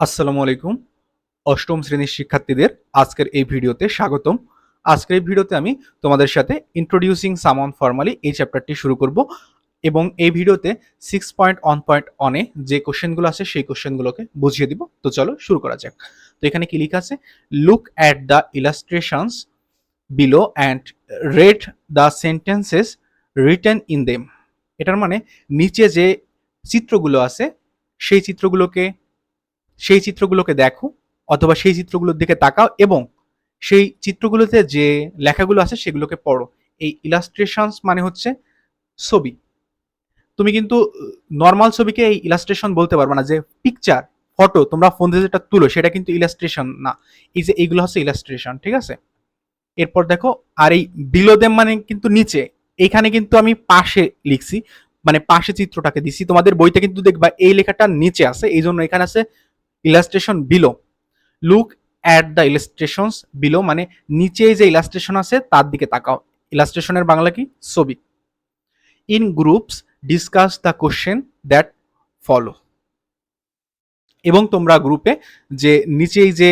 আসসালামু আলাইকুম। অষ্টম শ্রেণির শিক্ষার্থীদের আজকের এই ভিডিওতে স্বাগতম। আজকের এই ভিডিওতে আমি তোমাদের সাথে ইন্ট্রোডিউসিং সামন ফর্মালি এই চ্যাপ্টারটি শুরু করব এবং এই ভিডিওতে সিক্স পয়েন্ট ওয়ান পয়েন্ট অনে যে কোশ্চেনগুলো আছে সেই কোশ্চেনগুলোকে বুঝিয়ে দিব। তো চলো শুরু করা যাক। তো এখানে কি লেখা আছে? Look at the illustrations below and read the sentences written in them এটার মানে নিচে যে চিত্রগুলো আছে, সেই চিত্রগুলোকে সেই চিত্রগুলোকে দেখো, অথবা সেই চিত্রগুলোর দিকে তাকাও এবং সেই চিত্রগুলোতে যে লেখাগুলো আছে সেগুলোকে পড়ো। এই ইলাস্ট্রেশনস মানে হচ্ছে ছবি। তুমি কিন্তু নর্মাল ছবিকে এই ইলাস্ট্রেশন বলতে পারবে না যে পিকচার ফটো তোমরা ফোন দিয়ে যেটা তুলো সেটা কিন্তু ইলাস্ট্রেশন না। এই যে এইগুলো হচ্ছে ইলাস্ট্রেশন ঠিক আছে? এরপর দেখো, আর এই বিলোদেম মানে কিন্তু নিচে। এইখানে কিন্তু আমি পাশে লিখছি মানে পাশে চিত্রটাকে দিছি। তোমাদের বইতে কিন্তু দেখবা এই লেখাটা নিচে আছে এই জন্য এখানে আছে illustration below look at the illustrations below মানে নিচে যে ইলাস্ট্রেশন আছে, তার দিকে তাকাও। ইলাস্ট্রেশনের বাংলা কি? ছবি। In groups discuss the question that follow এবং তোমরা গ্রুপে যে নিচেই যে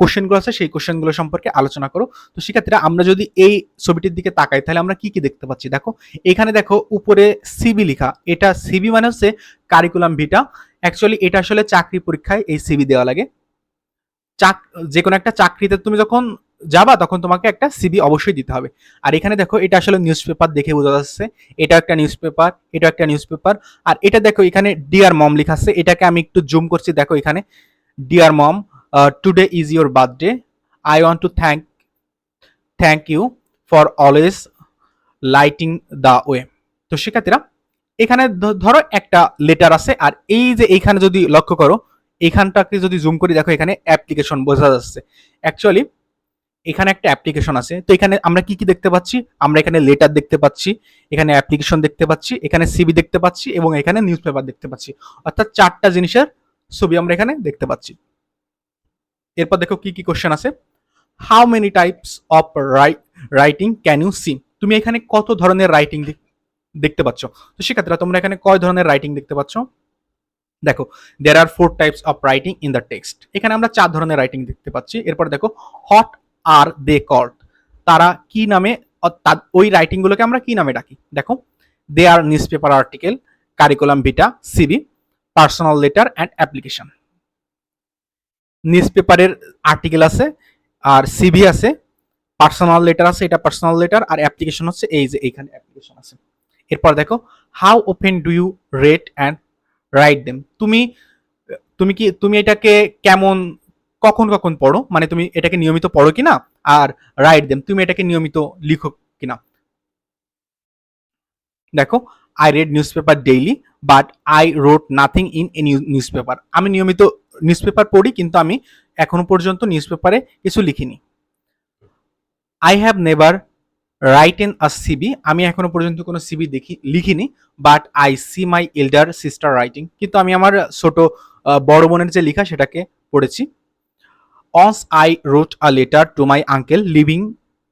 কোশ্চেনগুলো আছে, সেই কোশ্চেনগুলো সম্পর্কে আলোচনা করো। তো শিক্ষার্থীরা, আমরা যদি এই ছবিটির দিকে তাকাই, তাহলে আমরা কি কি দেখতে পাচ্ছি? দেখো, এখানে দেখো, উপরে সিবি লেখা। এটা সিবি মানে হচ্ছে কারিকুলাম ভিটা অ্যাকচুয়ালি এটা আসলে চাকরি পরীক্ষায় এই সিবি দেওয়া লাগে। চাক যে কোনো একটা চাকরিতে তুমি যখন যাবা, তখন তোমাকে একটা সিবি অবশ্যই দিতে হবে। আর এখানে দেখো, এটা আসলে নিউজ পেপার দেখে বোঝা যাচ্ছে। এটা একটা নিউজ পেপার এটা একটা নিউজ পেপার আর এটা দেখো, এখানে ডিয়ার মম লেখা আছে। এটাকে আমি একটু জুম করছি, দেখো এখানে। Dear mom today is your birthday I want to thank thank you for always lighting the way তো শিক্ষার্থীরা এখানে ধরো একটা লেটার আছে, আর এই যে এইখানে যদি লক্ষ্য করো, এখানটাকে যদি জুম করি, দেখো এখানে অ্যাপ্লিকেশন বোঝা যাচ্ছে। অ্যাকচুয়ালি এখানে একটা অ্যাপ্লিকেশন আছে। তো এখানে আমরা কি কি দেখতে পাচ্ছি? আমরা এখানে লেটার দেখতে পাচ্ছি, এখানে অ্যাপ্লিকেশন দেখতে পাচ্ছি, এখানে সিবি দেখতে পাচ্ছি, এবং এখানে নিউজ পেপার দেখতে পাচ্ছি। অর্থাৎ চারটা জিনিসের ছবি আমরা এখানে দেখতে পাচ্ছি। এরপর দেখো কি কি কোশ্চেন আছে। How many types of writing can you see তুমি এখানে কত ধরনের রাইটিং দেখতে পাচ্ছ। তো শিক্ষার্থীরা, তোমরা এখানে কয় ধরনের রাইটিং দেখতে পাচ্ছ? দেখো there are four types of writing in the text এখানে আমরা চার ধরনের রাইটিং দেখতে পাচ্ছি। এরপর দেখো হট আর দে কল্ড তারা কি নামে ওই রাইটিং গুলোকে আমরা কি নামে ডাকি? দেখো they are newspaper article curriculum vitae CV personal letter and application news পেপারের আর্টিকেল আছে, আর সিভি আছে পার্সোনাল লেটার আছে, এটা পার্সোনাল লেটার আর অ্যাপ্লিকেশন হচ্ছে এই যে, এইখানে অ্যাপ্লিকেশন আছে। এরপর দেখো how often do you read and write them তুমি তুমি কি, তুমি এটাকে কেমন, কখন কখন পড়ো? মানে তুমি এটাকে নিয়মিত পড়ো কিনা? আর রাইট দেম তুমি এটাকে নিয়মিত লিখো কিনা? দেখো I read newspaper daily but I wrote nothing in a newspaper আমি নিয়মিত নিউজ পেপার পড়ি, কিন্তু আমি এখনও পর্যন্ত নিউজ পেপারে কিছু লিখিনি। I have never write in a CV আমি এখনও পর্যন্ত কোনো সিবি দেখি, লিখিনি but I see my elder sister writing কিন্তু আমি আমার ছোট বড় বোনের যে লেখা সেটাকে পড়েছি। Once I wrote a letter to my uncle living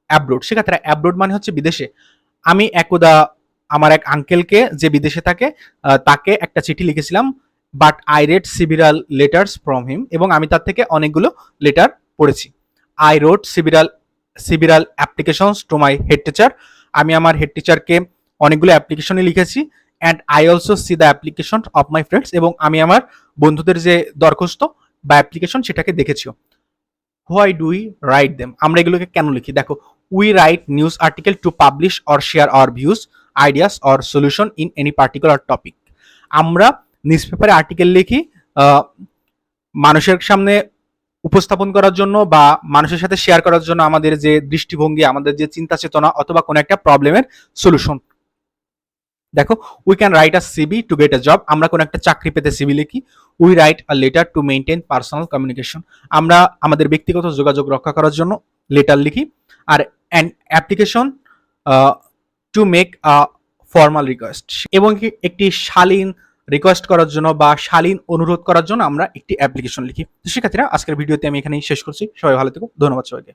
abroad সেক্ষেত্রে অ্যাব্রোড মানে হচ্ছে বিদেশে। আমি একদা আমার এক আঙ্কেলকে যে বিদেশে থাকে তাকে একটা চিঠি লিখেছিলাম but I read several letters from him এবং আমি তার থেকে অনেকগুলো লেটার পড়েছি। I wrote several several applications to my head teacher আমি আমার হেড টিচারকে অনেকগুলো অ্যাপ্লিকেশনে লিখেছি and I also see the application of my friends এবং আমি আমার বন্ধুদের যে দরখাস্ত বা অ্যাপ্লিকেশন সেটাকে দেখেছিও। Why do we write them আমরা এগুলোকে কেন লিখি? দেখো we write news article to publish or share our views ideas or solution in any particular topic আমরা নিউজ পেপারে আর্টিকেল লিখি মানুষের সামনে উপস্থাপন করার জন্য বা মানুষের সাথে শেয়ার করার জন্য আমাদের যে দৃষ্টিভঙ্গি, আমাদের যে চিন্তা চেতনা অথবা কোনো একটা প্রবলেমের সলিউশন দেখো we can write a CV to get a job আমরা কোনো একটা চাকরি পেতে সিবি লিখি। We write a letter to maintain personal communication আমরা আমাদের ব্যক্তিগত যোগাযোগ রক্ষা করার জন্য লেটার লিখি। আর an application to make a formal request এবং একটি শালীন রিকোয়েস্ট করার জন্য বা শালীন অনুরোধ করার জন্য আমরা একটি অ্যাপ্লিকেশন লিখি। তো শিক্ষার্থীরা, আজকের ভিডিওতে আমি এখানেই শেষ করছি। সবাই ভালো থেকো। ধন্যবাদ সবাইকে।